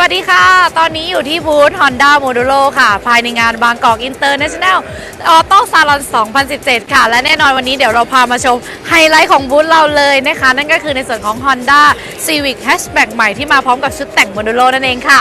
วัสดีค่ะ ตอนนี้อยู่ที่บูธ Honda Modulo ค่ะ ภายในงานบางกอกอินเตอร์เนชั่นแนลออโต้ซาลอน 2017 ค่ะ และแน่นอนวันนี้เดี๋ยวเราพามาชมไฮไลท์ของบูธเราเลยนะคะ นั่นก็คือในส่วนของ Honda Civic Hatchback ใหม่ที่มาพร้อมกับชุดแต่ง Modulo นั่นเองค่ะ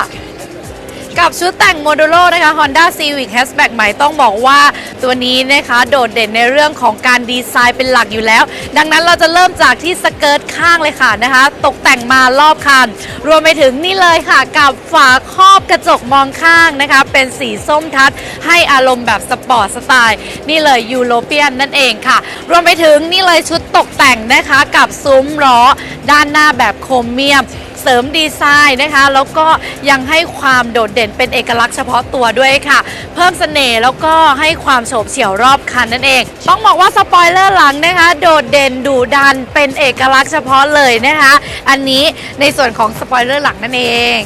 กับชุดแต่งโมดูโลนะคะ Honda Civic Hatchback ใหม่ต้องบอกว่าตัวนี้นะคะ โดดเด่นในเรื่องของการดีไซน์เป็นหลักอยู่แล้ว ดังนั้นเราจะเริ่มจากที่สเกิร์ตข้างเลยค่ะนะคะ ตกแต่งมารอบคัน รวมไปถึงนี่เลยค่ะ กับฝาครอบกระจกมองข้างนะคะ เป็นสีส้มทัด ให้อารมณ์แบบสปอร์ตสไตล์ นี่เลยยูโรเปียนนั่นเองค่ะ รวมไปถึงนี่เลยชุดตกแต่งนะคะกับซุ้มล้อด้านหน้าแบบโครเมียม เสริมดีไซน์นะคะ แล้วก็ยังให้ความโดดเด่นเป็นเอกลักษณ์เฉพาะตัวด้วยค่ะ เพิ่มเสน่ห์แล้วก็ให้ความโฉบเฉี่ยวรอบคันนั่นเอง ต้องบอกว่าสปอยเลอร์หลังนะคะ โดดเด่นดุดันเป็นเอกลักษณ์เฉพาะเลยนะคะ อันนี้ในส่วนของสปอยเลอร์หลังนั่นเอง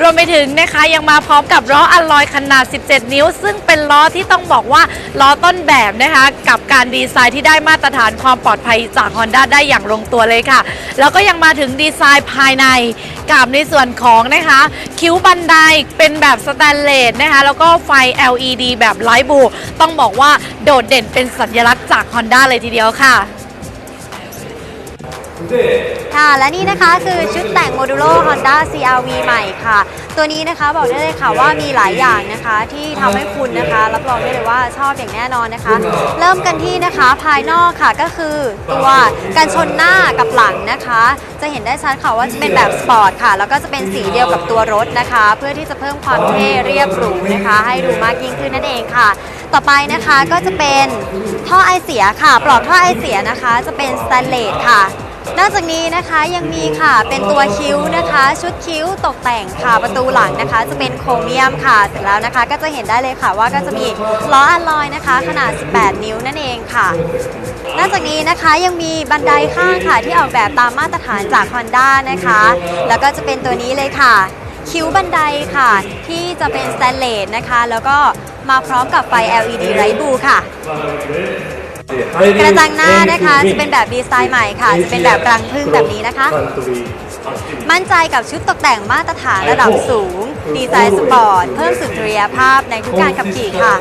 รวมไปถึงนะคะยังมาพร้อมกับล้ออัลลอยขนาด 17 นิ้ว ซึ่งเป็นล้อที่ต้องบอกว่าล้อต้นแบบนะคะกับการดีไซน์ที่ได้มาตรฐานความปลอดภัยจาก Honda ได้อย่างลงตัวเลยค่ะ แล้วก็ยังมาถึงดีไซน์ภายในกับในส่วนของนะคะ คิ้วบันไดเป็นแบบสแตนเลสนะคะแล้วก็ไฟ LED แบบไลท์บลูต้องบอกว่าโดดเด่นเป็นสัญลักษณ์จาก Honda เลยทีเดียวค่ะ ค่ะ และนี่นะคะคือชุดแต่งโมดูโล Honda CRV ใหม่ค่ะ ตัวนี้นะคะบอกได้เลยค่ะว่ามีหลายอย่างนะคะที่ทำให้คุณนะคะ รับรองได้เลยว่าชอบอย่างแน่นอนนะคะ เริ่มกันที่นะคะภายนอกค่ะก็คือตัวกันชนหน้ากับหลังนะคะ จะเห็นได้ชัดค่ะว่าจะเป็นแบบสปอร์ตค่ะ แล้วก็จะเป็นสีเดียวกับตัวรถนะคะ เพื่อที่จะเพิ่มความเท่เรียบหรูนะคะ ให้ดูมากยิ่งขึ้นนั่นเองค่ะต่อไปนะคะก็จะเป็นท่อไอเสียค่ะ ปลอกท่อไอเสียนะคะ จะเป็นสแตนเลสค่ะ นอกจากนี้นะคะยังมีค่ะเป็นตัวคิ้วนะคะ ชุดคิ้วตกแต่งค่ะประตูหลังนะคะ จะเป็นโครเมียมค่ะเสร็จแล้วนะคะ ก็จะเห็นได้เลยค่ะว่าก็จะมีล้ออัลลอยนะคะ ขนาด 18 นิ้วนั่นเองค่ะนอกจากนี้นะคะยังมีบันไดข้างค่ะที่ออกแบบตามมาตรฐานจาก Honda นะคะ แล้วก็จะเป็นตัวนี้เลยค่ะ คิ้วบันไดค่ะ ที่จะเป็นสแตนเลสนะคะ แล้วก็มาพร้อมกับไฟ LED ไรบูค่ะ กระจังหน้านะคะจะเป็นแบบดีไซน์ใหม่ค่ะ จะเป็นแบบรังผึ้งแบบนี้นะคะ มั่นใจกับชุดตกแต่งมาตรฐานระดับสูง ดีไซน์สปอร์ต เพิ่มสุนทรียภาพในทุกการขับขี่ค่ะ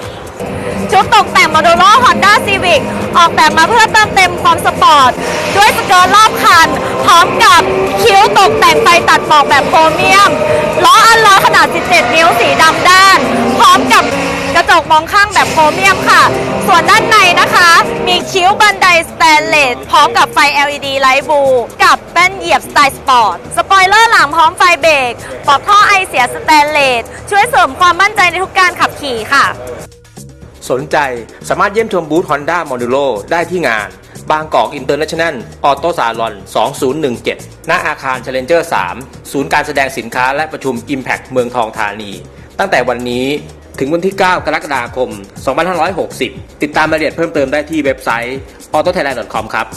ชุดตกแต่งโมดูโล Honda Civic ออกแบบมาเพื่อเติมเต็มความสปอร์ต ด้วยสเกิร์ตรอบคัน พร้อมกับคิ้วตกแต่งไฟตัดหมอกแบบโครเมียม ล้ออัลลอยขนาด 17 นิ้วสีดำด้าน พร้อมกับกระจก มองข้างแบบโครเมียมค่ะ ส่วนด้านในนะคะ มีคิ้วบันไดสแตนเลสพร้อมกับไฟ LED ไลท์บลูกับแป้นเหยียบสไตล์สปอร์ต สปอยเลอร์หลังพร้อมไฟเบรกปลอกท่อไอเสียสแตนเลสช่วยเสริมความมั่นใจในทุกการขับขี่ค่ะ สนใจสามารถเยี่ยมชมบูธ Honda Modulo ได้ที่งาน บางกอก International Auto Salon 2017 ณ อาคาร Challenger 3 ศูนย์การแสดงสินค้าและประชุม Impact เมืองทองธานี ตั้งแต่วันนี้ ถึงวันที่ 9 กรกฎาคม 2560 ติดตามรายละเอียดเพิ่มเติมได้ที่เว็บไซต์ autothailand.com ครับ